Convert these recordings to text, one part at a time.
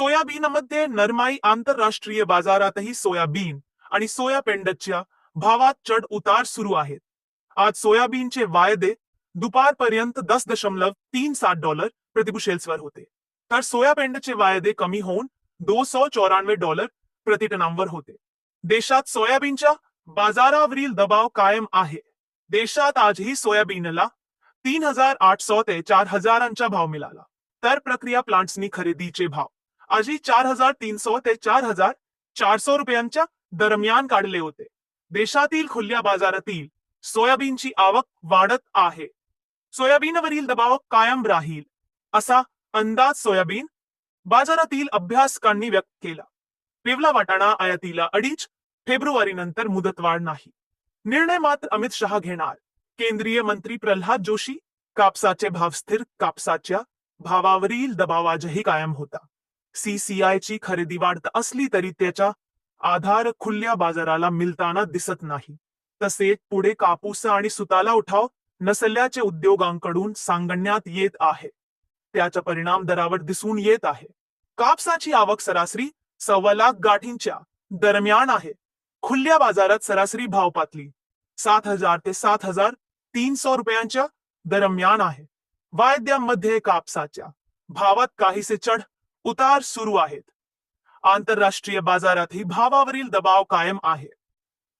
सोयाबीनमध्ये नरमाई आंतरराष्ट्रीय बाजारातही सोयाबीन आणि सोया पेंडच्या भावात चढ उतार सुरू आहेत आज सोयाबीनचे वायदे दुपारपर्यंत दस दशमलव तीन सात डॉलर प्रतिबुशेल्सवर होते. तर सोया पेंडचे वायदे कमी होऊन दो सौ चौऱ्याण्णव डॉलर प्रतिटनांवर होते. देशात सोयाबीनच्या बाजारावरील दबाव कायम आहे. देशात आजही सोयाबीनला तीन हजार आठ सौ ते चार हजारांचा भाव मिळाला. तर प्रक्रिया प्लांट्सनी खरेदीचे भाव आजी चार हजार तीन सो ते चार हजार चारशे रुपयांच्या दरम्यान काढले होते. देशातील खुल्या बाजारातील सोयाबीनची आवक वाढत आहे. सोयाबीनवरील दबाव कायम राहील असा अंदाज सोयाबीन बाजारातील अभ्यासकांनी व्यक्त केला. पिवला वाटाणा आयातीला अडीच फेब्रुवारी नंतर मुदतवाढ नाही. निर्णय मात्र अमित शहा घेणार. केंद्रीय मंत्री प्रल्हाद जोशी कापसाचे भाव स्थिर कापसाच्या भावावरील दबाव आजही कायम होता. सीसीआयची ची खरेदी वाढत असली तरी त्याचा आधार खुल्या बाजाराला मिळताना दिसत नाही. तसेच पुढे कापूस आणि सुताला उठाव नसल्याचे उद्योगांकडून सांगण्यात येत आहे. त्याचा परिणाम दरावर दिसून येत आहे. कापसाची आवक सरासरी सव्वा लाख गाठींच्या दरम्यान आहे. खुल्या बाजारात सरासरी भाव पातली सात हजार ते सात हजार तीनशे रुपयांच्या दरम्यान आहे. वायद्यामध्ये कापसाच्या भावात काहीसे चढ उतार सुरू आहेत. आंतरराष्ट्रीय बाजारातही भावावरील दबाव कायम आहे.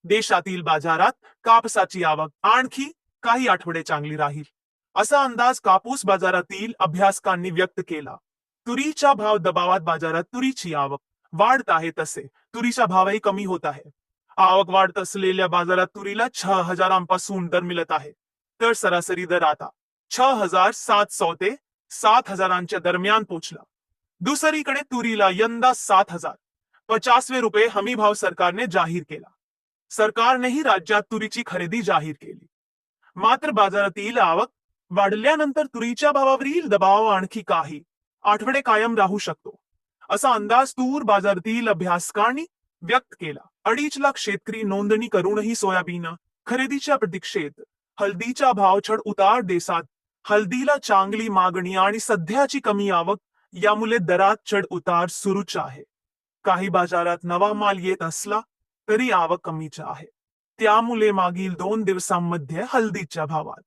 देशातील बाजारात कापसाची आवक आणखी काही आठवडे चांगली राहील. असा अंदाज कापूस बाजारातील अभ्यासकांनी व्यक्त केला. तुरीचा भाव दबावात बाजारात तुरीची आवक वाढत आहे तसे तुरीचा भावही कमी होत आहे. आवक वाढत असलेल्या बाजारात तुरीला छह हजारांपासून दर मिळत आहे. तर सरासरी दर आता छ हज़ार सात सौ ते सात हजारांच्या दरम्यान पोहोचला दुसरीकडे तुरीला यंदा सात हजार. पचासवे रुपये हमी भाव सरकारने जाहीर केला. सरकारनेही राज्यात तुरीची खरेदी जाहीर केली. मात्र बाजारातील आवक वाढल्यानंतर तुरीच्या भावावरील दबाव आणखी काही आठवडे कायम राहू शकतो. असा अंदाज तूर बाजारातील अभ्यासकांनी व्यक्त केला. अडीच लाख शेतकरी नोंदणी करूनही सोयाबीन खरेदीच्या प्रतीक्षेत हल्दीचा भाव चढ उतार देसात. हल्दीला चांगली मागणी आणि सध्याची कमी आवक यामुळे दरात चढ उतार सुरूच आहे. काही बाजारात नवा माल येत असला तरी आवक कमीच आहे. त्यामुळे मागील दोन दिवसांमध्ये हल्दीच्या भावात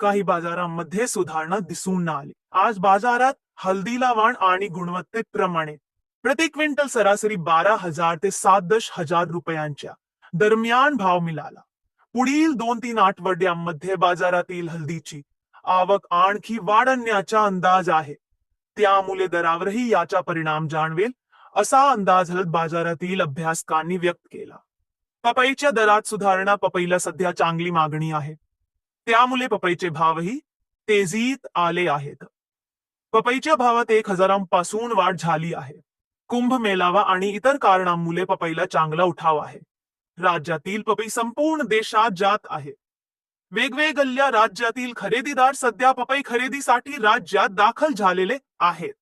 काही बाजारांमध्ये सुधारणा दिसून आली. आज बाजारात हल्दीला वाण आणि गुणवत्तेप्रमाणे प्रति क्विंटल सरासरी बारा हजार ते सात दश हजार रुपयांच्या दरम्यान भाव मिळाला. पुढील दोन तीन आठवड्यांमध्ये बाजारातील हल्दीची आवक आणखी वाढण्याचा अंदाज आहे. त्यामुळे दरावरही याचा परिणाम जाणवेल असा अंदाज हलत बाजारातील अभ्यासकांनी व्यक्त केला. पपईच्या दरात सुधारणा पपईला सध्या चांगली मागणी आहे. त्यामुळे पपईचे भावही तेजीत आले आहेत. पपईच्या भावात एक हजारांपासून वाढ झाली आहे. कुंभ मेलावा आणि इतर कारणांमुळे पपईला चांगला उठाव आहे. राज्यातील पपई संपूर्ण देशात जात आहे. वेगवेगळ्या राज्यातील खरेदीदार सध्या पपई खरेदीसाठी राज्यात दाखल झालेले आहेत.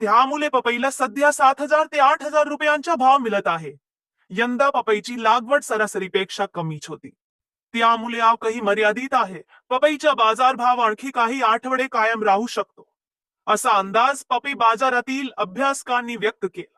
त्यामुळे पपईला सध्या सात हजार ते आठ हजार रुपयांचा भाव मिळत आहे. यंदा पपईची लागवड सरासरीपेक्षा कमीच होती. त्यामुळे आवकही मर्यादित आहे. पपईचा बाजारभाव आणखी काही आठवडे कायम राहू शकतो. असा अंदाज पपई बाजारातील अभ्यासकांनी व्यक्त केला.